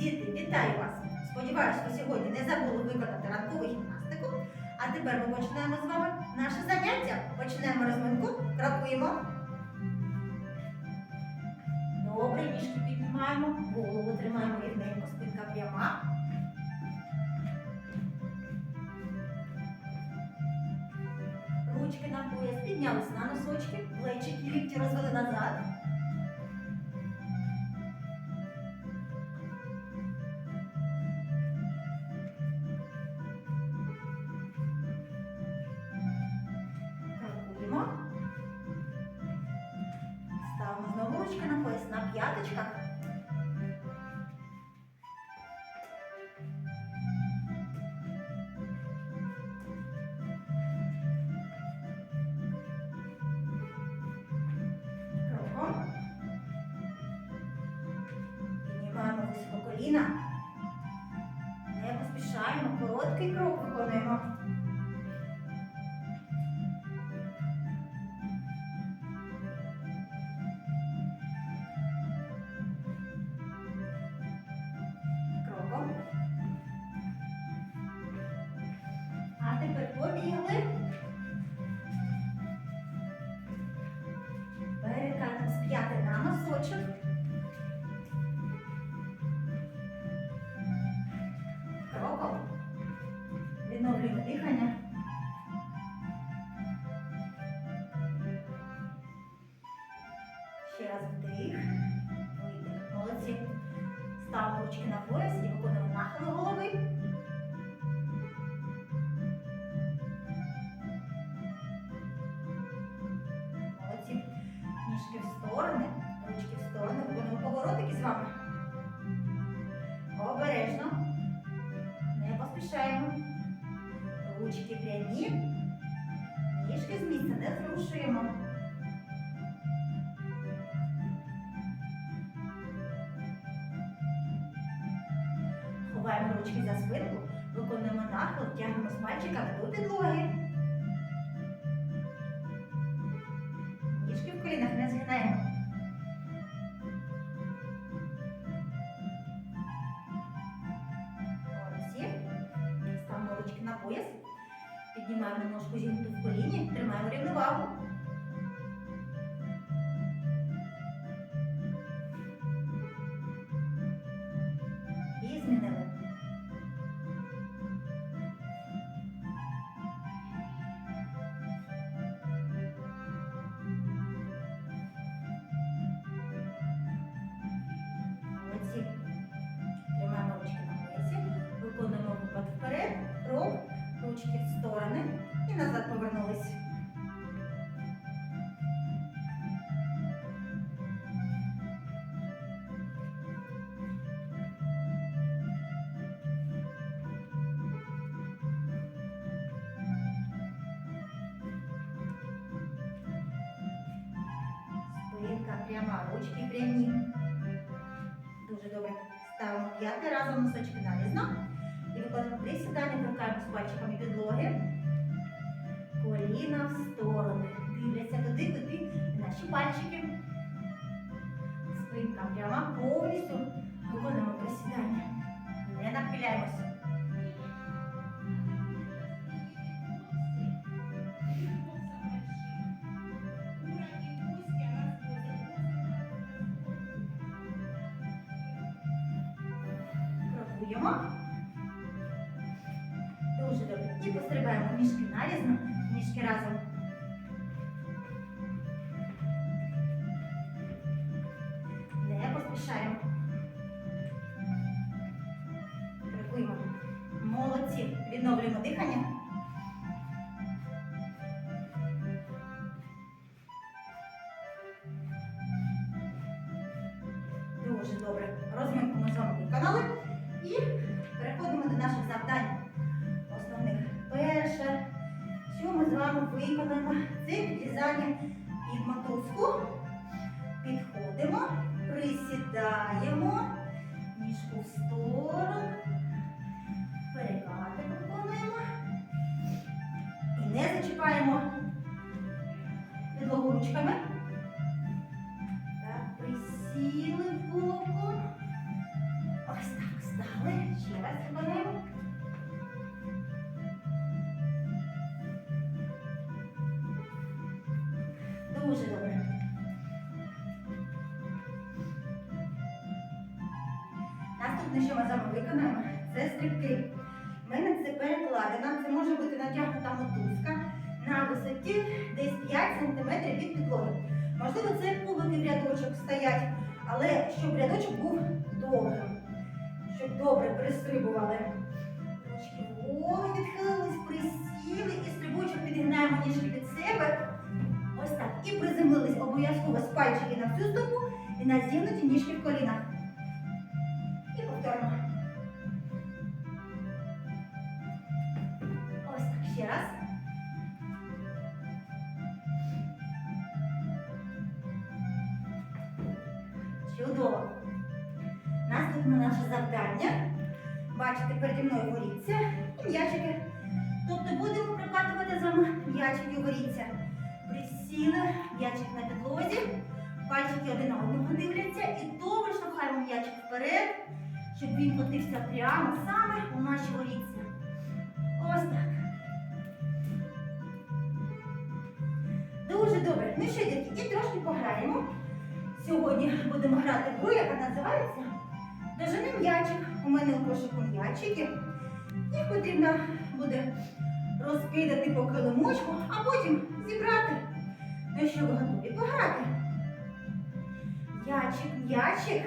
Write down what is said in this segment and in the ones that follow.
Діти, вітаю вас! Сподіваюсь, ви сьогодні не забули виконати ранкову гімнастику. А тепер ми починаємо з вами наше заняття. Починаємо розминку, крокуємо. Добре, ніжки піднімаємо, голову тримаємо рівненько, спинка пряма. Ручки на пояс, піднялись на носочки, плечики, лікті розвели назад. На п'яточках. Кроком. Піднімаємо високо коліна. Не поспішаємо, короткий крок виконуємо. Раз вдих. Видих. Молодці. Ставимо ручки на пояс і виконуємо нахил голови. Молодці. Ніжки в сторони, ручки в сторони. Виконуємо поворотики з вами. Обережно. Не поспішаємо. Ручки прямі. Ніжки з місця не зрушуємо. Ховаємо ручки за спинку, виконуємо нахил, тягнемо з пальчиками до підлоги. Ніжки в колінах не згинаємо. Ставимо ручки на пояс. Піднімаємо ножку зігнуту в коліні, тримаємо рівновагу. Пряма, ручки прямі. Дуже добре. Ставимо п'яти разом носочки нарізно. І виконуємо присідання, торкаємо з пальчиками підлоги. Коліна в сторони. Дивляться туди, куди наші пальчики. Спинка пряма повністю. Виконуємо присідання. Не нахиляємося. Крокуємо. Дуже добре. І пострибаємо ніжки нарізно, ніжки разом. Не поспішаємо. Крокуємо. Молодці. Відновлюємо дихання. Дуже добре. Розминку ми з вами виконали. І переходимо до наших завдань. Основних. Перше, що ми з вами виконаємо, це підрізання під мотузку. Підходимо, присідаємо, ніжку в сторону, перекати виконуємо. І не зачіпаємо підлогу ручками. Ще. Дуже добре. Наступне, що ми з вами виконаємо, це стрибки. У мене це перекладина, це може бути натягнута мотузка на висоті десь 5 см від підлоги. Можливо, це кубики в рядочок стоять, але щоб рядочок був довгим, щоб добре перестрибували. Ручки вгору відхилились, присіли і стрибочок підгинаємо ніжки під себе. Ось так. І приземлились обов'язково з пальчики на всю стопу і на зігнуті ніжки в колінах. І повторно. Ось так ще раз. Чудово. Наступне наше завдання. Бачите, переді мною воріться і м'ячики. Тобто будемо прокатувати з вами м'ячики у воріться. Присіли, м'ячик на підлозі, пальчики один на одного дивляться і добре штовхаємо м'ячик вперед, щоб він котився прямо саме у наші воріться. Ось так. Дуже добре. Ну що, дітки, і трошки пограємо. Сьогодні будемо грати в гру, яка називається Дожени м'ячик. У мене у кошику м'ячики. Їх потрібно буде розкидати по килимочку, а потім зібрати. Ну що ви готові пограти? М'ячик, м'ячик.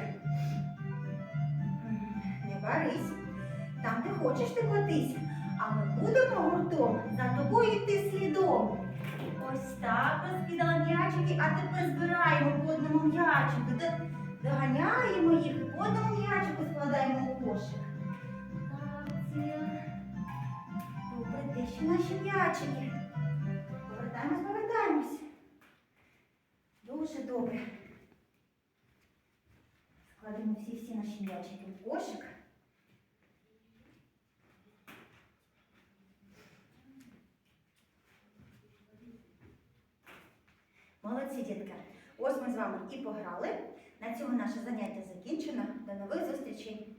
Не барись. Там ти хочеш ти котись, а ми будемо гуртом за тобою йти слідом. Ось так розкидала м'ячики, а тепер збираємо по одному м'ячику. Доганяємо їх і по м'ячику складаємо у кошик. Так, це. Добре, де ще наші м'ячики? Повертаємось, повертаємось. Дуже добре. Складемо всі-всі наші м'ячики в кошик. Молодці, дітки. Ось ми з вами і пограли. На цьому наше заняття закінчено. До нових зустрічей!